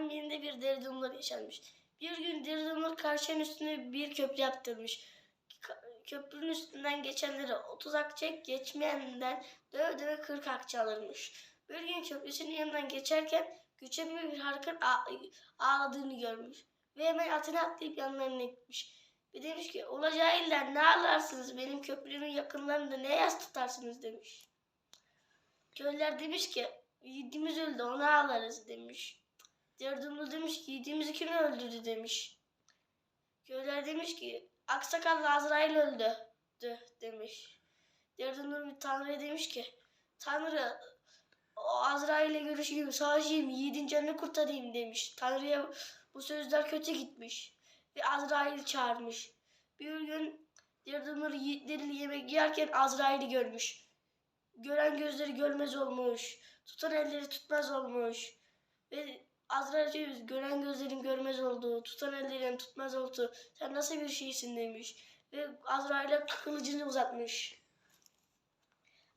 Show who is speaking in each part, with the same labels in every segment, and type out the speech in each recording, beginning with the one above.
Speaker 1: dünyanın birinde bir deri dumlur yaşanmış. Bir gün deri dumlur karşının üstüne bir köprü yaptırmış. Köprünün üstünden geçenlere 30 akçe, geçmeyenden döve döve 40 akçe alırmış. Bir gün köprüsünün yanından geçerken göçebe bir harkın ağ- ağladığını görmüş. Ve hemen atına atlayıp yanlarına gitmiş. Ve demiş ki olacağı iller ne ağlarsınız benim köprümün yakınlarında ne yas tutarsınız demiş. Köylüler demiş ki yiğidimiz öldü onu ağlarız demiş. Derdumlu demiş ki yiğidimizi kim öldürdü demiş. Köylüler demiş ki aksakallı Azrail öldü dü demiş. Derdumlu bir tanrıya demiş ki Tanrı o Azrail'le görüşeyim, savaşayım, yiğidin canını kurtarayım demiş. Tanrı'ya bu sözler kötü gitmiş. Ve Azrail çağırmış. Bir gün Derdumlu yiğitleri yemek yerken Azrail'i görmüş. Gören gözleri görmez olmuş. Tutan elleri tutmaz olmuş. Ve Azrail diyor, gören gözlerin görmez oldu. Tutan ellerin tutmaz oldu. Sen nasıl bir şeysin demiş. Ve Azrail'e kılıcını uzatmış.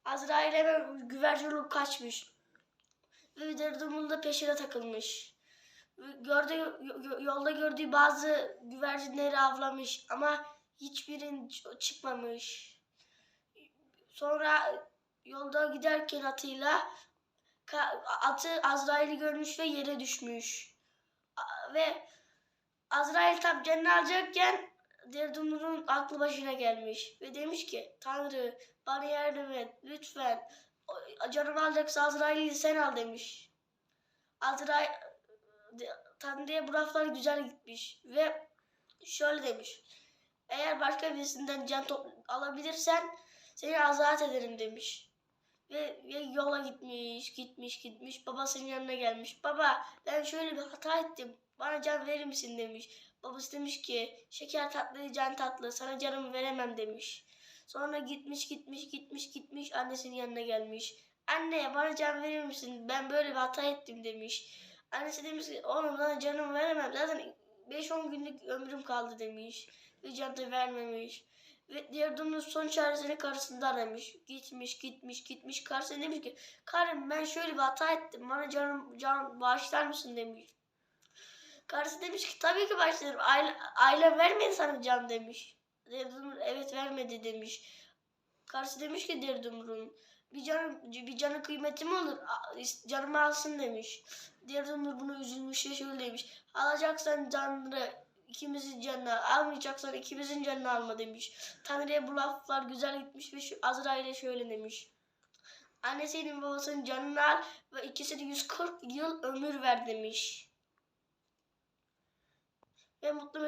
Speaker 1: Azrail hemen güvercin kaçmış. Ve Daredevil'ın da peşine takılmış. Yo- yolda gördüğü bazı güvercinleri avlamış ama hiçbirin çıkmamış. Sonra yolda giderken atıyla atı Azrail'i görmüş ve yere düşmüş. Ve Azrail tam canını alacakken Daredevil'ın aklı başına gelmiş. Ve demiş ki Tanrı bana yardım et lütfen. Canımı alacaksa Azrail'i sen al demiş. Azrail Tanrı'ya bu laflar güzel gitmiş. Ve şöyle demiş. Eğer başka birisinden can alabilirsen seni azat ederim demiş. Ve, ve yola gitmiş, gitmiş, gitmiş. Babasının yanına gelmiş. Baba ben şöyle bir hata ettim. Bana can verir misin demiş. Babası demiş ki şeker tatlı, can tatlı. Sana canımı veremem demiş. Sonra gitmiş, gitmiş, gitmiş, gitmiş. Annesinin yanına gelmiş. Anne bana can verir misin? Ben böyle bir hata ettim demiş. Annesi demiş ki oğlum sana canımı veremem. Zaten 5-10 günlük ömrüm kaldı demiş. Ve can da vermemiş. Ve diğer durumda son çaresini karısında aramış. Gitmiş, gitmiş, gitmiş. Karısı demiş ki karım ben şöyle bir hata ettim. Bana canım can bağışlar mısın demiş. Karısı demiş ki tabii ki başlarım. Aile, ailem vermedi sana can demiş. Derdumur evet vermedi demiş. Karısı demiş ki Derdumur'un bir canım bir canın kıymeti mi olur? Canımı alsın demiş. Derdumur bunu üzülmüş şöyle demiş. Alacaksan canını ikimizin canını almayacaksan ikimizin canını alma demiş. Tanrı'ya bu laflar güzel gitmiş ve şu Azrail'e şöyle demiş. Annesinin babasının canını al ve ikisine 140 yıl ömür ver demiş. Ve mutlu